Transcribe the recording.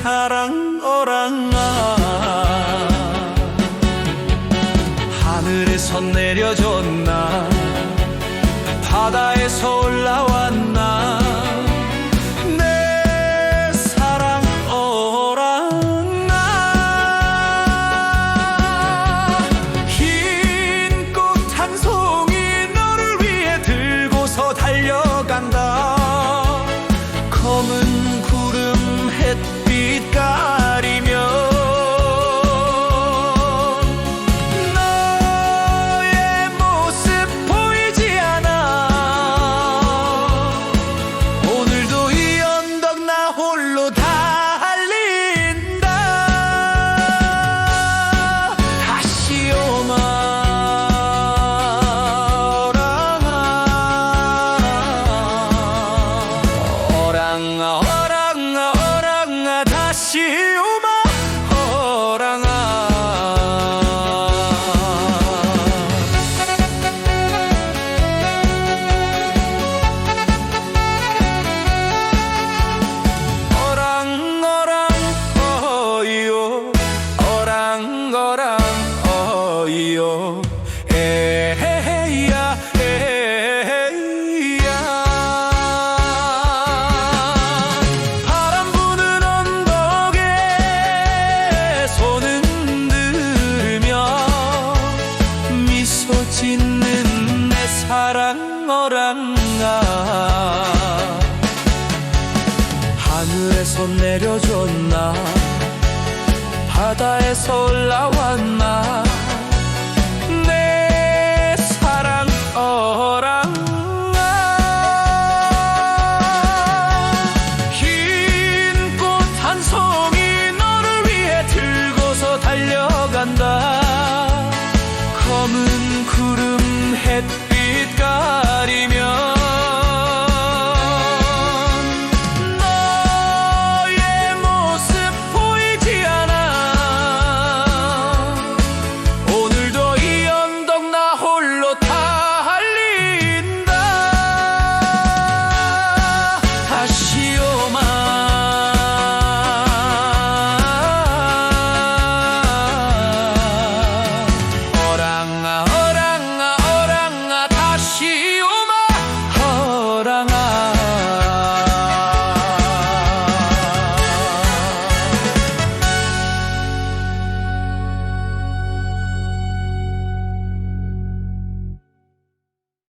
내 사랑 어랑아. 하늘에서 내려줬나. 바다에서 올라왔 아 다시 오마 어랑아. 어랑 어랑 어이요. 어랑 어랑 사랑 어랑아. 하늘에서 내려줬나? 바다에서 올라왔나